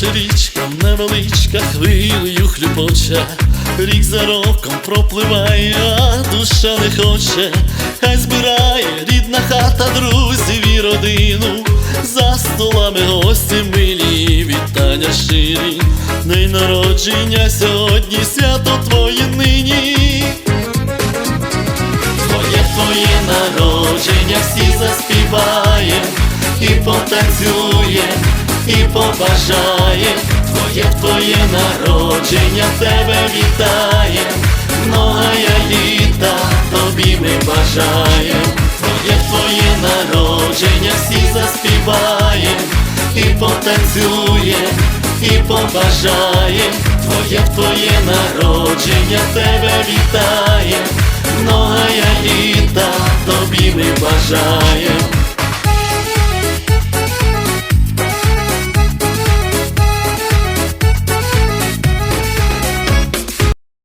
наче річка невеличка, хвилею хлюпоче, рік за роком пропливає, а душа не хоче, хай збирає рідна хата, друзів і родину, за столами гості милі, вітання щирі, день народження сьогодні, свято твоє нині. Твоє твоє народження всі заспіває, і потанцює, і побажає, Твоє твоє народження тебе вітає, многая літа тобі ми бажає, Твоє твоє народження всі заспіває, і потанцює, і побажає, Твоє твоє народження тебе вітає, многая літа тобі ми бажає.